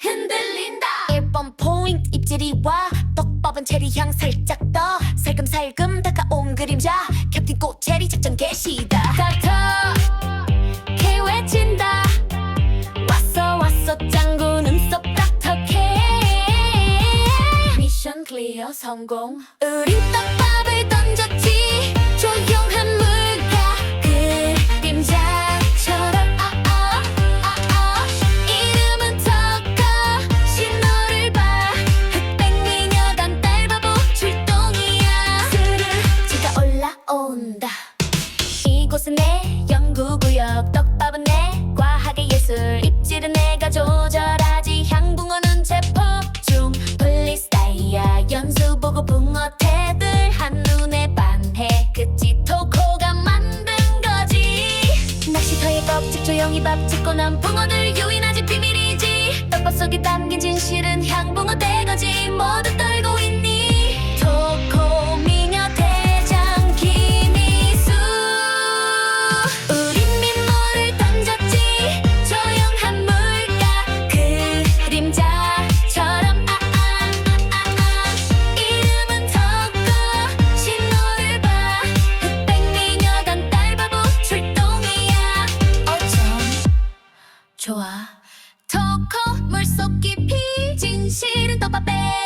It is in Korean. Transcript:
흔들린다. 1번 포인트 입질이 와 떡밥은 체리향 살짝 떠 살금살금 다가온 그림자 캡틴 꽃 체리 작전 개시다 닥터! K 외친다. 왔어 왔어 짱구 눈썹 닥터 K 미션 클리어 성공. 우린 떡밥을 이곳은 내 연구구역 떡밥은 내. 과학의 예술 입질은 내가 조절하지. 향붕어는 제법 중. 플리스타이야 연수 보고 붕어 태들 한눈에 반해. 그치 토코가 만든 거지. 낚시터의 법칙 조용히 밥 짓고 난 붕어들 유인하지. 비밀 토코 물속 깊이 진실은 떡밥에